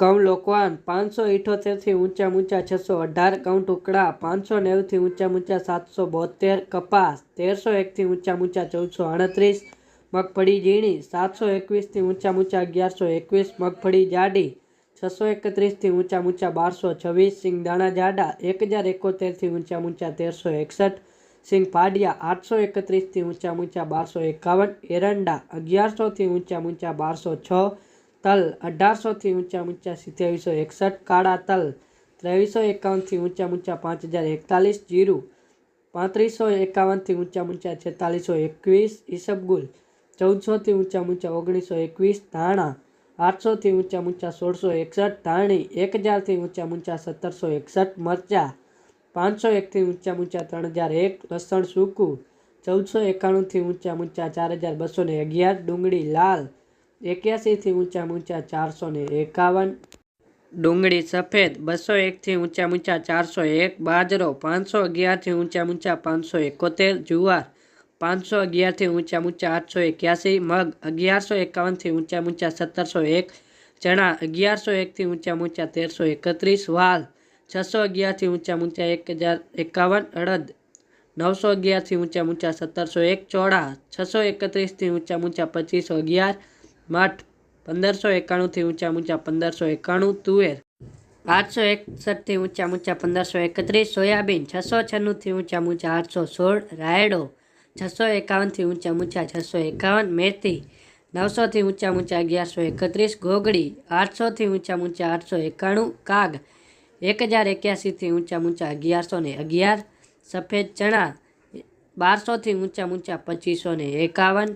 ઘઉં લોકવાન પાંચસો ઇઠોતેરથી ઊંચા ઊંચા છસો અઢાર ઘઉં ટુકડા પાંચસો નેવુંથી ઊંચા ઊંચા સાતસો બોતેર કપાસ તેરસો એકથી ઊંચા ઊંચા ચૌદસો આડત્રીસ મગફળી ઝીણી સાતસો એકવીસથી ઊંચા ઊંચા અગિયારસો એકવીસ મગફળી જાડી છસો એકત્રીસથી ઊંચા ઊંચા બારસો છવ્વીસ સિંગદાણા જાડા એક હજાર એકોતેરથી ઊંચા ઊંચા તેરસો એકસઠ સિંગ ફાડિયા આઠસો એકત્રીસથી ઊંચા ઊંચા બારસો એકાવન એરંડા અગિયારસોથી ઊંચા ઊંચા બારસો છ તલ અઢારસોથી ઊંચા ઊંચા સિત્યાવીસો એકસઠ કાળા તલ ત્રેવીસો એકાવનથી ઊંચા ઊંચા પાંચ હજાર એકતાલીસ જીરું પાંત્રીસો એકાવનથી ઊંચા ઊંચા છેતાલીસો એકવીસ ઈસબગુલ ચૌદસોથી ઊંચા ઊંચા ઓગણીસો એકવીસ ધાણા આઠસોથી ઊંચા ઊંચા સોળસો એકસઠ ધાણી એક હજારથી ઊંચા ઊંચા સત્તરસો એકસઠ મરચાં પાંચસો એકથી ઊંચા ઊંચા ત્રણ હજાર એક લસણ સૂકું ચૌદસો એકાણુંથી ઊંચા ઊંચા ચાર હજાર બસો ને અગિયાર ડુંગળી લાલ એક્યાસીથી ઊંચા ઊંચા ચારસો ને એકાવન ડુંગળી સફેદ બસો એકથી ઊંચા ઊંચા ચારસો એક બાજરો પાંચસો અગિયારથી ઊંચા ઊંચા પાંચસો એકોતેર જુવાર પાંચસો અગિયારથી ઊંચા ઊંચા આઠસો એક્યાસી મગ અગિયારસો એકાવનથી ઊંચા ઊંચા સત્તરસો એક ચણા અગિયારસો એકથી ઊંચા ઊંચા તેરસો એકત્રીસ વાલ છસો અગિયારથી ઊંચા ઊંચા એક હજાર એકાવન અડદ નવસો અગિયારથી ઊંચા ઊંચા સત્તરસો એક ચોળા છસો એકત્રીસથી ઊંચા ઊંચા પચીસો અગિયાર મઠ પંદરસો એકાણુંથી ઊંચા ઊંચા પંદરસો એકાણું તુવેર. આઠસો એકસઠથી ઊંચા ઊંચા પંદરસો એકત્રીસ સોયાબીન, છસો છન્નુંથી ઊંચા ઊંચા આઠસો સોળ રાયડો, છસો એકાવનથી ઊંચા ઊંચા છસો એકાવન મેથી, નવસોથી ઊંચા ઊંચા અગિયારસો એકત્રીસ ગોગડી આઠસોથી ઊંચા ઊંચા આઠસો એકાણું કાગ એક હજાર એક્યાસીથી ઊંચા ઊંચા અગિયારસો ને અગિયાર, સફેદ ચણા, બારસોથી ઊંચા ઊંચા પચીસો ને એકાવન